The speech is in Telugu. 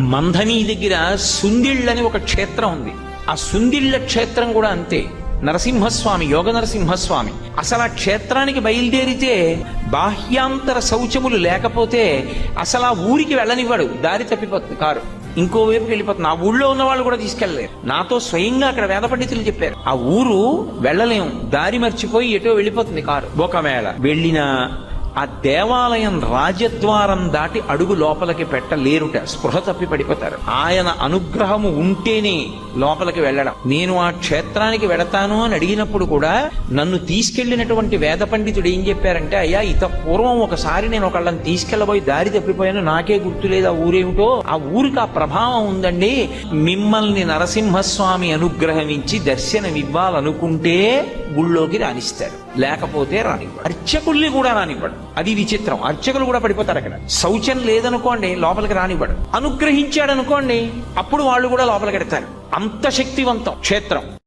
మంధనీ దగ్గర సుందిళ్ళని ఒక క్షేత్రం ఉంది. ఆ సుందిళ్ళ క్షేత్రం కూడా అంతే. నరసింహస్వామి యోగ నరసింహస్వామి. అసలు ఆ క్షేత్రానికి బయలుదేరితే బాహ్యాంతర శౌచములు లేకపోతే అసలు ఆ ఊరికి వెళ్ళనివ్వడు. దారి తప్పిపోతుంది కారు. ఇంకోవైపుకి వెళ్ళిపోతుంది. ఆ ఊళ్ళో ఉన్న వాళ్ళు కూడా తీసుకెళ్ళలేరు నాతో స్వయంగా అక్కడ వేద పండితులు చెప్పారు. ఆ ఊరు వెళ్ళలేము. దారి మర్చిపోయి ఎటో వెళ్ళిపోతుంది కారు. ఒకవేళ వెళ్ళినా ఆ దేవాలయం రాజద్వారం దాటి అడుగు లోపలికి పెట్టలేరుట. స్పృహ తప్పి పడిపోతారు ఆయన అనుగ్రహము ఉంటేనే లోపలికి వెళ్ళడం. నేను ఆ క్షేత్రానికి వెడతాను అని అడిగినప్పుడు కూడా నన్ను తీసుకెళ్ళినటువంటి వేద పండితుడు ఏం చెప్పారంటే అయ్యా ఇత పూర్వం ఒకసారి నేను ఒకళ్ళని తీసుకెళ్ళబోయి దారి తప్పిపోయాను. నాకే గుర్తులేదు ఆ ఊరేమిటో. ఆ ఊరికి ఆ ప్రభావం ఉందండి. మిమ్మల్ని నరసింహస్వామి అనుగ్రహమించి దర్శనమివ్వాలనుకుంటే గుళ్ళోకి రాణిస్తాడు లేకపోతే రానివ్వడు అర్చకుల్ని కూడా రానివ్వడు అది విచిత్రం. అర్చకులు కూడా పడిపోతారు అక్కడ. శౌచం లేదనుకోండి లోపలికి రానివ్వడు అనుగ్రహించాడు అనుకోండి అప్పుడు వాళ్ళు కూడా లోపలికి ఎడతారు అంత శక్తివంతం క్షేత్రం.